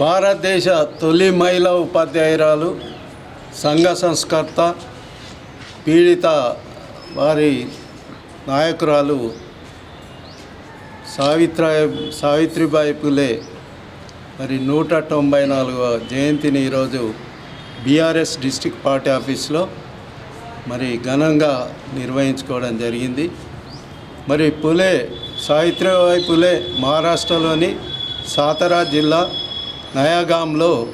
భారతదేశ తొలి మహిళా ఉపాధ్యాయురాలు సంఘ సంస్కర్త పీడిత వారి నాయకురాలు సావిత్రాయి సావిత్రిబాయి పులే. మరి నూట తొంభై నాలుగవ జయంతిని ఈరోజు బీఆర్ఎస్ డిస్టిక్ పార్టీ ఆఫీస్లో మరి ఘనంగా నిర్వహించుకోవడం జరిగింది. మరి పులే సావిత్రిబాయి పులే మహారాష్ట్రలోని సాతారా జిల్లా నయాగాంలో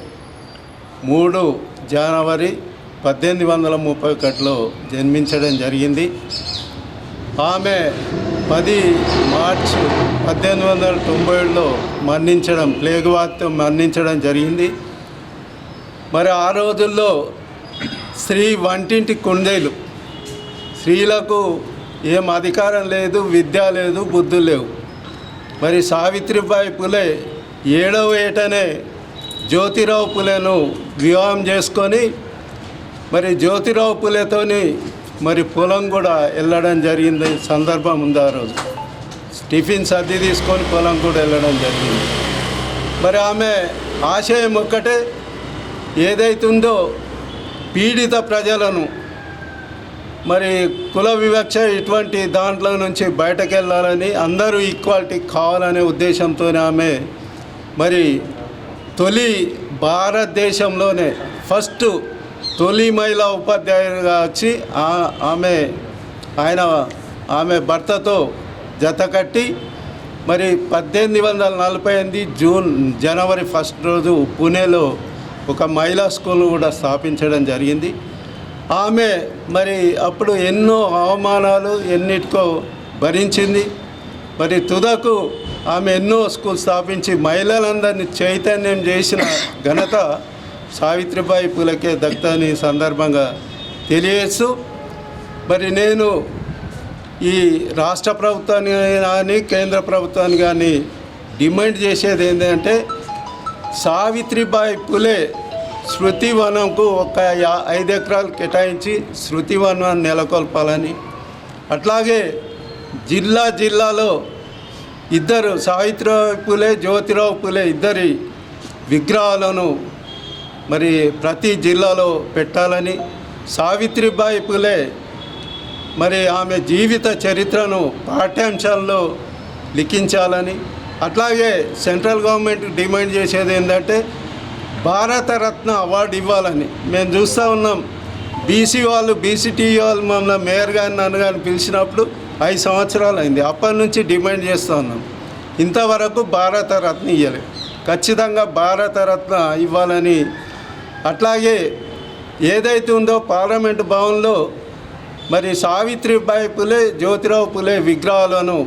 మూడు జనవరి పద్దెనిమిది వందల ముప్పై ఒకటిలో జన్మించడం జరిగింది. ఆమె పది మార్చ్ పద్దెనిమిది వందల తొంభై ఏడులో మరణించడం ప్లేగ్ వార్త మరణించడం జరిగింది. మరి ఆ రోజుల్లో స్త్రీ వంటింటి కుందేలు. స్త్రీలకు ఏం అధికారం లేదు విద్య లేదు బుద్ధులు లేవు. మరి సావిత్రిబాయి పులే ఏడవ ఏటనే జ్యోతిరావు పులేను వివాహం చేసుకొని మరి జ్యోతిరావు పులేతోని మరి పొలం కూడా వెళ్ళడం జరిగింది. సందర్భం ఉంది ఆ రోజు. టిఫిన్ సర్ది తీసుకొని పొలం కూడా వెళ్ళడం జరిగింది. మరి ఆమె ఆశయం ఒక్కటే ఏదైతుందో పీడిత ప్రజలను మరి కుల వివక్ష ఇటువంటి దాంట్లో నుంచి బయటకు వెళ్ళాలని అందరూ ఈక్వాలిటీ కావాలనే ఉద్దేశంతో ఆమె మరి తొలి భారతదేశంలోనే ఫస్ట్ తొలి మహిళా ఉపాధ్యాయులుగా వచ్చి ఆ- ఆమె ఆయన ఆమె భర్తతో జత కట్టి మరి పద్దెనిమిది వందల నలభై ఎనిమిది జూన్ జనవరి ఫస్ట్ రోజు పూణేలో ఒక మహిళా స్కూల్ కూడా స్థాపించడం జరిగింది. ఆమె మరి అప్పుడు ఎన్నో అవమానాలు ఎన్నిటికో భరించింది. మరి తుదకు ఆమె ఎన్నో స్కూల్ స్థాపించి మహిళలందరినీ చైతన్యం చేసిన ఘనత సావిత్రిబాయి పూలకే దక్తని సందర్భంగా తెలియచ్చు మరి నేను ఈ రాష్ట్ర ప్రభుత్వాన్ని కానీ కేంద్ర ప్రభుత్వాన్ని కానీ డిమాండ్ చేసేది ఏంటంటే సావిత్రిబాయి పులే శృతివనంకు ఒక ఐదు ఎకరాలు కేటాయించి శృతివనాన్ని నెలకొల్పాలని. అట్లాగే జిల్లా జిల్లాలో ఇద్దరు సావిత్రిబాయి పూలే జ్యోతిరావు పూలే ఇద్దరి విగ్రహాలను మరి ప్రతి జిల్లాలో పెట్టాలని సావిత్రిబాయి పూలే మరి ఆమె జీవిత చరిత్రను పాఠ్యాంశాల్లో లిఖించాలని. అట్లాగే సెంట్రల్ గవర్నమెంట్ డిమాండ్ చేసేది ఏంటంటే భారతరత్న అవార్డు ఇవ్వాలని. మేము చూస్తూ ఉన్నాం. బీసీ వాళ్ళు బీసీటీ వాళ్ళు మమ్మల్ని మేయర్ గారిని నన్ను కానీ పిలిచినప్పుడు ఐదు సంవత్సరాలు అయింది అప్పటి నుంచి డిమాండ్ చేస్తూ ఉన్నాం. ఇంతవరకు భారతరత్న ఇవ్వలేదు ఖచ్చితంగా భారతరత్న ఇవ్వాలని. అట్లాగే ఏదైతే ఉందో పార్లమెంటు భవన్లో మరి సావిత్రిబాయి పులే జ్యోతిరావు పులే విగ్రహాలను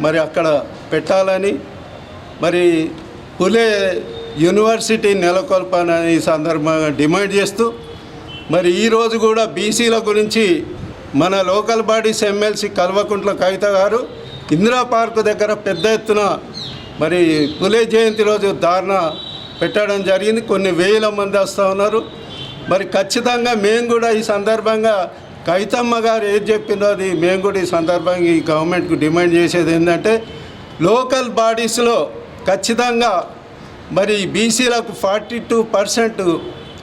మరి అక్కడ పెట్టాలని. మరి పులే యూనివర్సిటీ నెలకొల్పాలని సందర్భంగా డిమాండ్ చేస్తూ మరి ఈరోజు కూడా బీసీల గురించి మన local bodies MLC Kalvakuntla Kavitha గారు ఇందిరా పార్క్ దగ్గర పెద్ద ఎత్తున మరి పులే జయంతి రోజు ధారణ పెట్టడం జరిగింది. కొన్ని వేల మంది వస్తూ ఉన్నారు. మరి ఖచ్చితంగా మేము కూడా ఈ సందర్భంగా కవితమ్మ గారు ఏది చెప్పిందో అది మేము కూడా ఈ సందర్భంగా ఈ గవర్నమెంట్కు డిమాండ్ చేసేది ఏంటంటే లోకల్ బాడీస్లో ఖచ్చితంగా మరి బీసీలకు ఫార్టీ టూ పర్సెంట్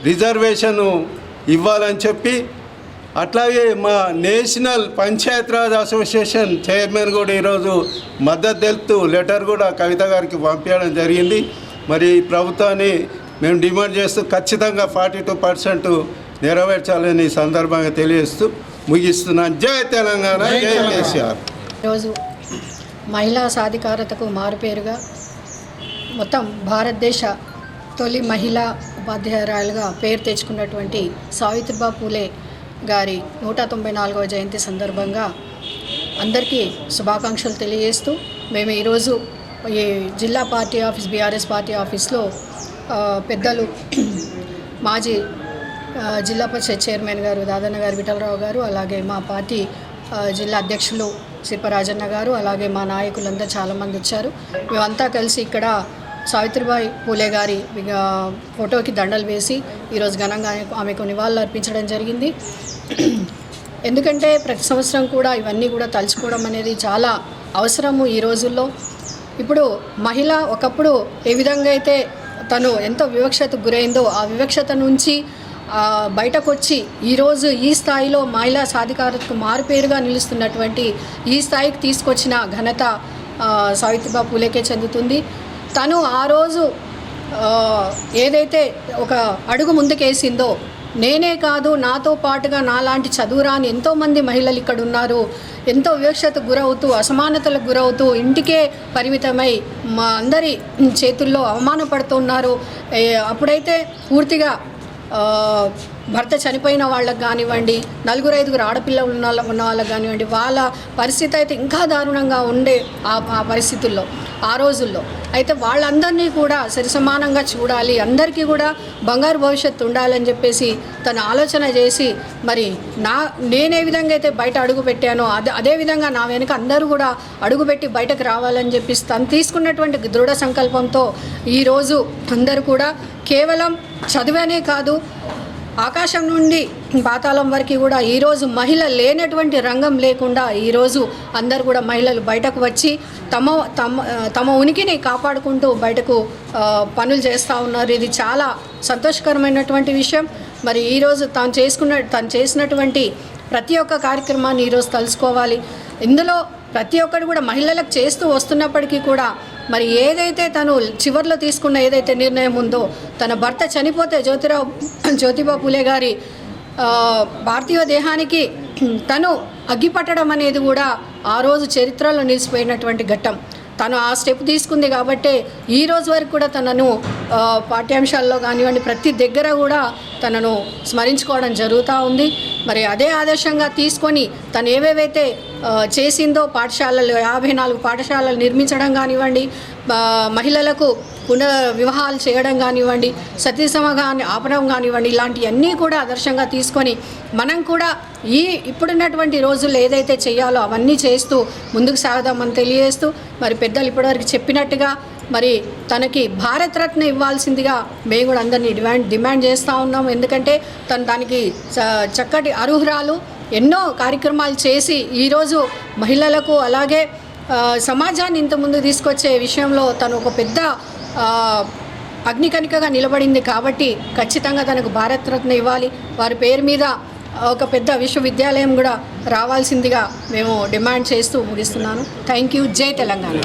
రిజర్వేషను ఇవ్వాలని చెప్పి అట్లాగే మా నేషనల్ పంచాయతీరాజ్ అసోసియేషన్ చైర్మన్ కూడా ఈరోజు మద్దతు తెలుపుతూ లెటర్ కూడా కవిత గారికి పంపించడం జరిగింది. మరి ఈ ప్రభుత్వాన్ని మేము డిమాండ్ చేస్తూ ఖచ్చితంగా ఫార్టీ టూ పర్సెంట్ నెరవేర్చాలని సందర్భంగా తెలియజేస్తూ ముగిస్తున్నాను. జై తెలంగాణ జై కేసీఆర్. ఈరోజు మహిళా సాధికారతకు మారుపేరుగా మొత్తం భారతదేశ తొలి మహిళా ఉపాధ్యాయురాలుగా పేరు తెచ్చుకున్నటువంటి సావిత్రిబా పూలే గారి నూట తొంభై నాలుగవ జయంతి సందర్భంగా అందరికీ శుభాకాంక్షలు తెలియజేస్తూ మేము ఈరోజు ఈ జిల్లా పార్టీ ఆఫీస్ బీఆర్ఎస్ పార్టీ ఆఫీస్లో పెద్దలు మాజీ జిల్లా పరిషత్ చైర్మన్ గారు దాదన్న గారు విఠలరావు గారు అలాగే మా పార్టీ జిల్లా అధ్యక్షులు శిల్పరాజన్న గారు అలాగే మా నాయకులందరూ చాలామంది వచ్చారు. మేమంతా కలిసి ఇక్కడ సావిత్రిబాయి పూలే గారి ఫోటోకి దండలు వేసి ఈరోజు ఘనంగా ఆమెకు నివాళులు అర్పించడం జరిగింది. ఎందుకంటే ప్రతి సంవత్సరం కూడా ఇవన్నీ కూడా తలుచుకోవడం అనేది చాలా అవసరము ఈ రోజుల్లో. ఇప్పుడు మహిళ ఒకప్పుడు ఏ విధంగా అయితే తను ఎంతో వివక్షతకు గురైందో ఆ వివక్షత నుంచి బయటకు వచ్చి ఈరోజు ఈ స్థాయిలో మహిళా సాధికారతకు మారుపేరుగా నిలుస్తున్నటువంటి ఈ స్థాయికి తీసుకొచ్చిన ఘనత సావిత్రిబాయి పూలేకే చెందుతుంది. తను ఆ రోజు ఏదైతే ఒక అడుగు ముందుకేసిందో నేనే కాదు నాతో పాటుగా నాలాంటి చదువురాని ఎంతోమంది మహిళలు ఇక్కడ ఉన్నారు ఎంతో వివక్షతకు గురవుతూ అసమానతలకు గురవుతూ ఇంటికే పరిమితమై మా అందరి చేతుల్లో అవమానపడుతున్నారు. అప్పుడైతే పూర్తిగా భర్త చనిపోయిన వాళ్ళకి కానివ్వండి నలుగురు ఐదుగురు ఆడపిల్లలు ఉన్న వాళ్ళ- ఉన్న వాళ్ళకి కానివ్వండి వాళ్ళ పరిస్థితి అయితే ఇంకా దారుణంగా ఉండే ఆ ఆ పరిస్థితుల్లో ఆ రోజుల్లో. అయితే వాళ్ళందరినీ కూడా సరిసమానంగా చూడాలి అందరికీ కూడా బంగారు భవిష్యత్తు ఉండాలని చెప్పేసి తను ఆలోచన చేసి మరి నా నేనే విధంగా అయితే బయట అడుగు పెట్టానో అదే అదే విధంగా నా వెనుక అందరూ కూడా అడుగుపెట్టి బయటకు రావాలని చెప్పేసి తను తీసుకున్నటువంటి దృఢ సంకల్పంతో ఈరోజు అందరూ కూడా కేవలం చదివేనే కాదు ఆకాశం నుండి పాతాళం వరకు కూడా ఈరోజు మహిళ లేనటువంటి రంగం లేకుండా ఈరోజు అందరు కూడా మహిళలు బయటకు వచ్చి తమ తమ తమ ఉనికిని కాపాడుకుంటూ బయటకు పనులు చేస్తూ ఉన్నారు. ఇది చాలా సంతోషకరమైనటువంటి విషయం. మరి ఈరోజు తాను చేసుకున్న తను చేసినటువంటి ప్రతి ఒక్క కార్యక్రమాన్ని ఈరోజు తలుసుకోవాలి ఇందులో ప్రతి ఒక్కరు కూడా మహిళలకు చేస్తూ వస్తున్నప్పటికీ కూడా మరి ఏదైతే తను చివరిలో తీసుకున్న ఏదైతే నిర్ణయం ఉందో తన భర్త చనిపోతే జ్యోతిరావు జ్యోతిబా పూలే గారి భారతీయ దేహానికి తను అగ్గిపట్టడం అనేది కూడా ఆ రోజు చరిత్రలో నిలిచిపోయినటువంటి ఘట్టం. తను ఆ స్టెప్ తీసుకుంది కాబట్టే ఈ రోజు వరకు కూడా తనను పాఠ్యాంశాల్లో కానివ్వండి ప్రతి దగ్గర కూడా తనను స్మరించుకోవడం జరుగుతూ ఉంది. మరి అదే ఆదర్శంగా తీసుకొని తను ఏవేవైతే చేసిందో పాఠశాలలు యాభై నాలుగు పాఠశాలలు నిర్మించడం కానివ్వండి మహిళలకు పునః వివాహాలు చేయడం కానివ్వండి సతీ సమగాన్ని ఆపడం కానివ్వండి ఇలాంటివన్నీ కూడా ఆదర్శంగా తీసుకొని మనం కూడా ఈ ఇప్పుడున్నటువంటి రోజుల్లో ఏదైతే చేయాలో అవన్నీ చేస్తూ ముందుకు సాగదామని తెలియజేస్తూ మరి పెద్దలు ఇప్పటివరకు చెప్పినట్టుగా మరి తనకి భారతరత్న ఇవ్వాల్సిందిగా మేము కూడా అందరినీ డిమాండ్ డిమాండ్ చేస్తూ ఉన్నాం. ఎందుకంటే తను దానికి చ- చక్కటి అర్హురాలు. ఎన్నో కార్యక్రమాలు చేసి ఈరోజు మహిళలకు అలాగే సమాజాన్ని ఇంత ముందు తీసుకొచ్చే విషయంలో తను ఒక పెద్ద ఆ, అగ్నికణికగా నిలబడింది కాబట్టి ఖచ్చితంగా తనకు భారతరత్న ఇవ్వాలి. వారి పేరు మీద ఒక పెద్ద విశ్వవిద్యాలయం కూడా రావాల్సిందిగా మేము డిమాండ్ చేస్తూ ముగిస్తున్నాను. Thank you. జై తెలంగాణ.